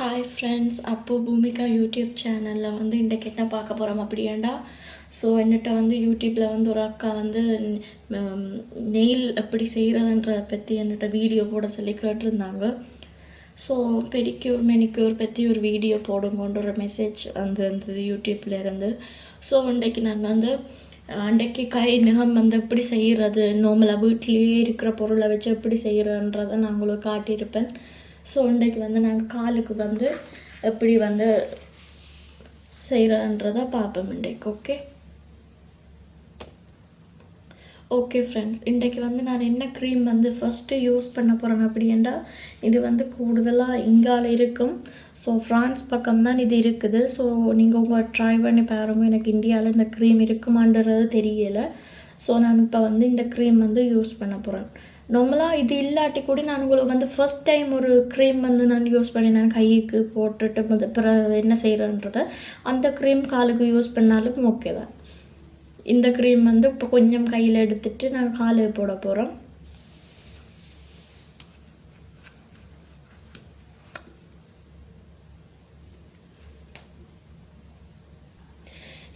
Hi friends அப்போ Bhumika YouTube சேனலில் வந்து இன்றைக்கு என்ன பார்க்க போகிறோம் அப்படியாண்டா? ஸோ என்னட்ட வந்து யூடியூப்பில் வந்து ஒரு அக்கா வந்து நெயில் எப்படி செய்கிறதுன்றதை பற்றி என்னட்ட வீடியோ போட சொல்லி கேட்டிருந்தாங்க. ஸோ பெடிக்யூர் மெனிக்யூர் பற்றி ஒரு வீடியோ போடுங்கன்ற ஒரு மெசேஜ் வந்து இருந்தது யூடியூப்லேருந்து ஸோ இன்றைக்கு நான் வந்து அன்றைக்கு கை நிகம் வந்து எப்படி செய்கிறது நார்மலாக வீட்டிலேயே இருக்கிற பொருளை வச்சு எப்படி செய்கிறன்றதை நான் உங்களுக்கு காட்டியிருப்பேன். ஸோ இன்றைக்கு வந்து நாங்கள் காலுக்கு வந்து எப்படி வந்து செய்கிறன்றதை பார்ப்போம் இன்றைக்கு ஓகே ஓகே ஃப்ரெண்ட்ஸ் இன்றைக்கு வந்து நான் என்ன க்ரீம் வந்து ஃபஸ்ட்டு யூஸ் பண்ண போகிறேன் அப்படின்னா இது வந்து கூடுதலாக இங்கால இருக்கும். ஸோ ஃப்ரான்ஸ் பக்கம் தான் இது இருக்குது. ஸோ நீங்கள் உங்கள் ட்ரை பண்ணி பாருங்க. எனக்கு இந்தியாவில் இந்த க்ரீம் இருக்குமான்றது தெரியலை. ஸோ நான் இப்போ வந்து இந்த க்ரீம் வந்து யூஸ் பண்ண போகிறேன் நார்மலாக இது இல்லாட்டி கூட நான் உங்களுக்கு வந்து ஃபர்ஸ்ட் டைம் ஒரு க்ரீம் வந்து நான் யூஸ் பண்ணி நான் கைக்கு போட்டுட்டு முத பிறகு என்ன செய்கிறேன்றத அந்த க்ரீம் காலுக்கு யூஸ் பண்ணாலும் ஓகே தான். இந்த க்ரீம் வந்து இப்போ கொஞ்சம் கையில் எடுத்துட்டு நான் காலுக்கு போட போகிறோம்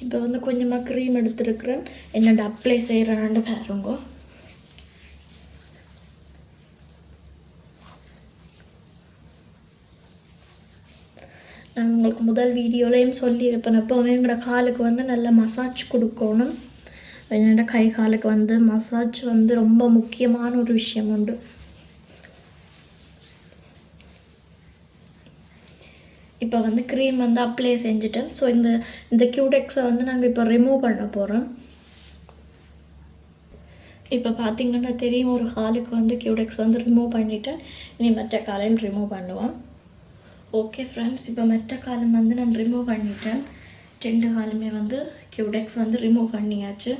இப்போ வந்து கொஞ்சமாக க்ரீம் எடுத்துருக்குறேன். என்னோட அப்ளை செய்கிறேன்னு பாருங்கோ. நான் உங்களுக்கு முதல் வீடியோலையும் சொல்லியிருப்பேன் எப்போவுமே எங்களோட காலுக்கு வந்து நல்ல மசாஜ் கொடுக்கணும். என்னோட கை காலுக்கு வந்து மசாஜ் வந்து ரொம்ப முக்கியமான ஒரு விஷயம் உண்டு. இப்போ வந்து க்ரீம் வந்து அப்ளை செஞ்சுட்டேன். ஸோ இந்த இந்த கியூடெக்ஸை வந்து நாங்கள் இப்போ ரிமூவ் பண்ண போகிறோம் இப்போ பார்த்தீங்கன்னா தெரியும் ஒரு காலுக்கு வந்து கியூடெக்ஸ் வந்து ரிமூவ் பண்ணிவிட்டேன் இனி மற்ற காலையும் ரிமூவ் பண்ணுவோம். ஓகே ஃப்ரெண்ட்ஸ் இப்போ மெட்ட காலம் வந்து நான் ரிமூவ் பண்ணிட்டேன். ரெண்டு காலுமே வந்து கியூடெக்ஸ் வந்து ரிமூவ் பண்ணியாச்சு.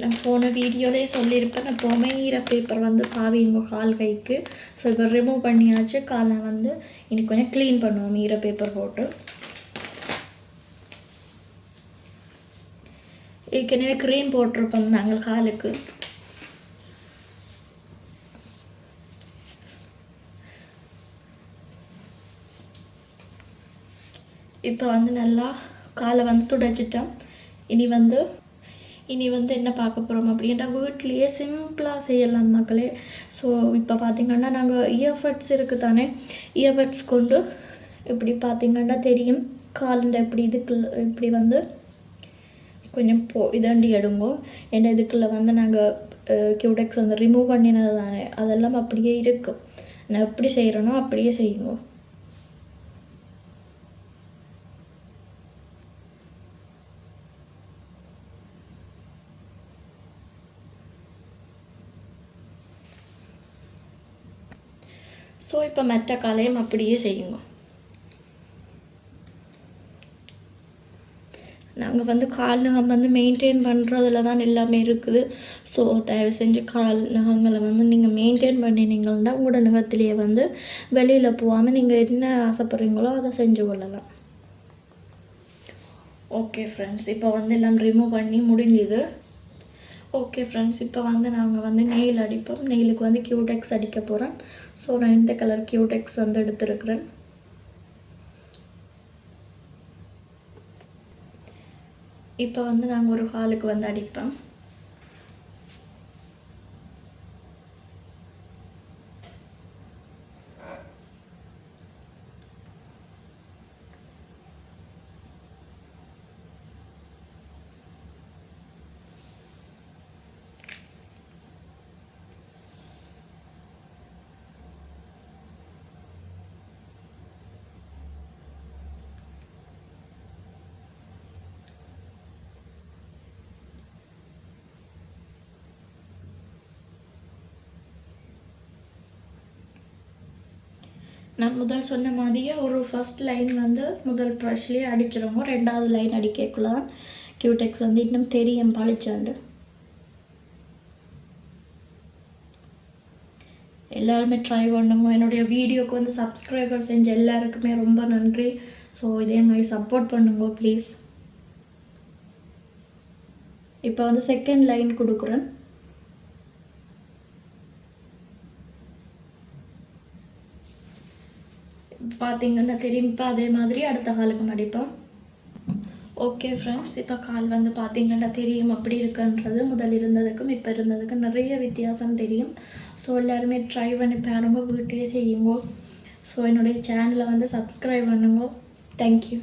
நான் போன வீடியோலேயே சொல்லியிருப்பேன் நான் எப்போவுமே ஈர பேப்பர் வந்து பாவிங்க கால் கைக்கு. ஸோ இப்போ ரிமூவ் பண்ணியாச்சு. காலை வந்து இன்னைக்கு கொஞ்சம் க்ளீன் பண்ணுவோம் ஈர பேப்பர் போட்டு. ஏற்கனவே க்ரீம் போட்டிருப்போம் நாங்கள் காலுக்கு. இப்போ வந்து நல்லா காலை வந்து துடைச்சிட்டோம். இனி வந்து இனி வந்து என்ன பார்க்க போகிறோம் அப்படின்னா வீட்லேயே சிம்பிளாக செய்யலாம் மக்களே. ஸோ இப்போ பார்த்திங்கன்னா நாங்கள் இயர்பட்ஸ் இருக்குது தானே இயர்பட்ஸ் கொண்டு இப்படி பார்த்திங்கன்னா தெரியும். காலண்ட இப்படி இதுக்குள்ள இப்படி வந்து கொஞ்சம் போ இதாண்டி எடுங்கோ. ஏன்னா இதுக்குள்ளே வந்து நாங்கள் கியூடெக்ஸ் வந்து ரிமூவ் பண்ணினது தானே அதெல்லாம் அப்படியே இருக்கும். நான் எப்படி செய்கிறேனோ அப்படியே செய்யுங்க. ஸோ இப்போ மற்ற காலையும் அப்படியே செய்யுங்க. நாங்கள் வந்து கால் நகம் வந்து மெயின்டைன் பண்ணுறதுல தான் எல்லாமே இருக்குது. ஸோ தயவு செஞ்சு கால் நகங்களை வந்து நீங்கள் மெயின்டைன் பண்ணினீங்கன்னா உங்களோட நகத்திலேயே வந்து வெளியில் போகாமல் நீங்கள் என்ன ஆசைப்படுறீங்களோ அதை செஞ்சு கொள்ளலாம். ஓகே ஃப்ரெண்ட்ஸ் இப்போ வந்து எல்லாம் ரிமூவ் பண்ணி முடிஞ்சுது. ஓகே ஃப்ரெண்ட்ஸ் இப்போ வந்து நாங்கள் வந்து நெயில் அடிப்போம். நெயிலுக்கு வந்து கியூடெக்ஸ் அடிக்க போகிறோம் ஸோ நான் இந்த கலர் கியூடெக்ஸ் வந்து எடுத்துருக்குறேன். இப்போ வந்து நாங்கள் ஒரு ஹாலுக்கு வந்து அடிப்போம். நான் முதல் சொன்ன மாதிரியே ஒரு ஃபர்ஸ்ட் லைன் வந்து முதல் ப்ரஷ்லேயே அடிச்சிருவோம். ரெண்டாவது லைன் அடிக்கக்குள்ள கியூடெக்ஸ் வந்து இன்னும் தெரியும் பழிச்சாண்டு எல்லாருமே ட்ரை பண்ணுங்க. என்னுடைய வீடியோக்கு வந்து சப்ஸ்கிரைபர் செஞ்ச எல்லாருக்குமே ரொம்ப நன்றி. ஸோ இதே மாதிரி சப்போர்ட் பண்ணுங்க ப்ளீஸ் இப்போ வந்து செகண்ட் லைன் கொடுக்குறேன். பார்த்தீங்கன்னா தெரியும் இப்போ அதே மாதிரி அடுத்த காலுக்கு மடிப்போம் ஓகே ஃப்ரெண்ட்ஸ் இப்போ கால் வந்து பார்த்தீங்கன்னா தெரியும் அப்படி இருக்குன்றது முதல் இருந்ததுக்கும் இப்போ இருந்ததுக்கும் நிறைய வித்தியாசம் தெரியும். ஸோ எல்லாருமே ட்ரை பண்ணி பாருங்க வீட்டிலே செய்யுங்க. ஸோ என்னுடைய சேனலை வந்து சப்ஸ்கிரைப் பண்ணுங்க. தேங்க்யூ